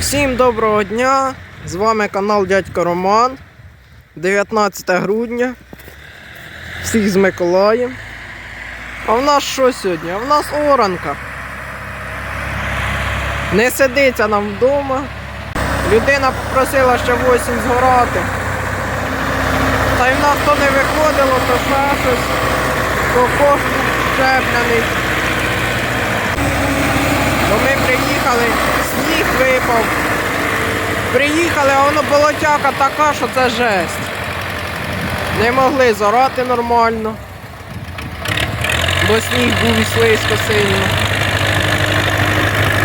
Всім доброго дня! З вами канал Дядько Роман. 19 грудня. Всіх з Миколаєм. А в нас що сьогодні? А в нас оранка. Не сидиться нам вдома. Людина попросила ще в осінь згорати. Та й в нас то не виходило, то ще щось, то кошт щепляний. Бо ми приїхали, сніг. Приїхали, а воно болотяка така, що це жесть. Не могли зорати нормально. Бо сніг був і слизько сильно.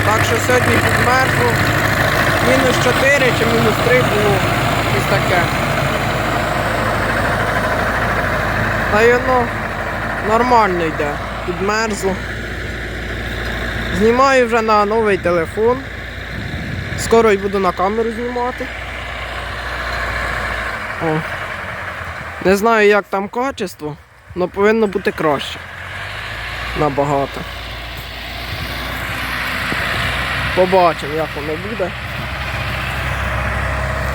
Так що сьогодні підмерзло. Мінус 4 чи мінус 3 було. Ось таке. Та й воно нормально йде. Підмерзло. Знімаю вже на новий телефон. Скоро й буду на камеру знімати. О. Не знаю, як там качество, але повинно бути краще. Набагато. Побачимо, як воно буде.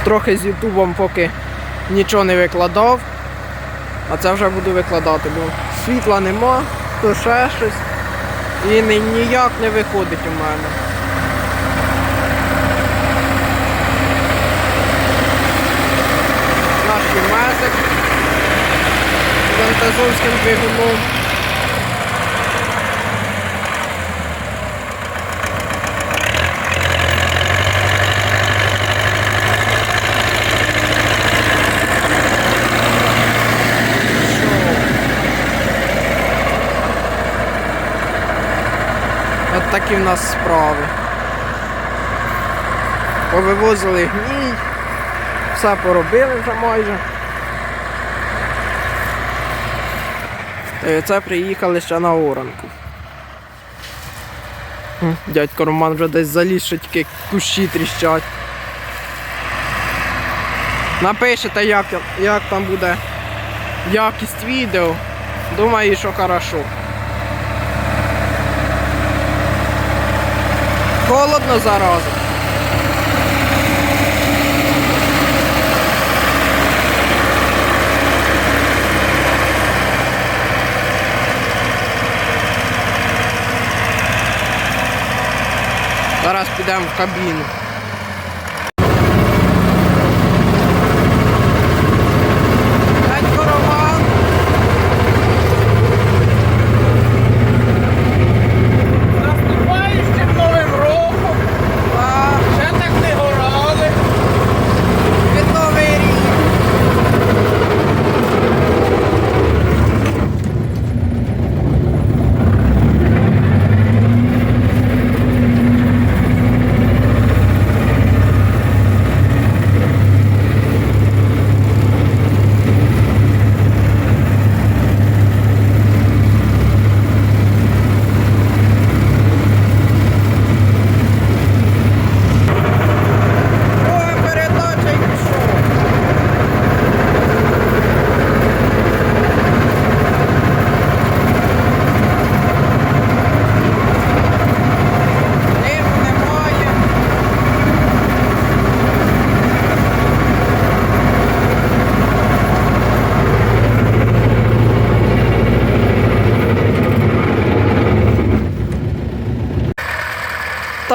Трохи з Ютубом поки нічого не викладав. А це вже буду викладати, бо світла нема, то ще щось. І ні- ніяк не виходить у мене. Кімесик з антазовським двигуном. От такі в нас справи. Повивозили гній, все поробили вже майже. Й оце приїхали ще на оранку. Дядько Роман вже десь заліз, що тільки кущі тріщать. Напишете, як, як там буде якість відео. Думаю, що хорошо. Холодно зараза. Зараз підемо в кабіну. Дядько Роман. Наступаючим новим роком, А, ще так не горали. Під новий рік. Друга передача і пішов. Диму немає.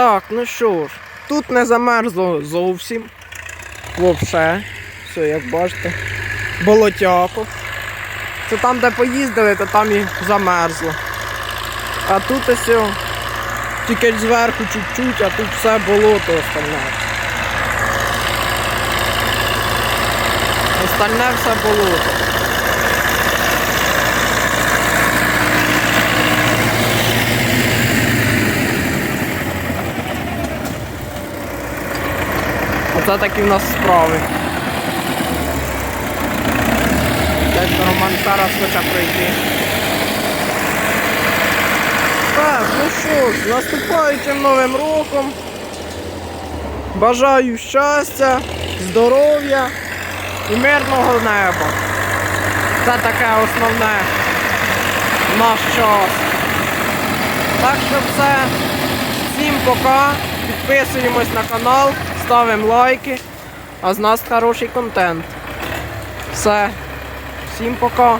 Так, ну що ж, тут не замерзло зовсім. Вовше. Все, як бачите. Болотяко. Це там, де поїздили, то там і замерзло. А тут ось тільки зверху чуть-чуть, а тут все болото остальне. Остальне все болото. Оце такі в нас справи. Дядько Роман зараз хоче пройти. Так, ну що ж, наступаючим новим роком. Бажаю щастя, здоров'я і мирного неба. Це таке основне наш час. Так що все. Всім пока. Підписуємось на канал, ставимо лайки, а з нас хороший контент. Все. Всім пока.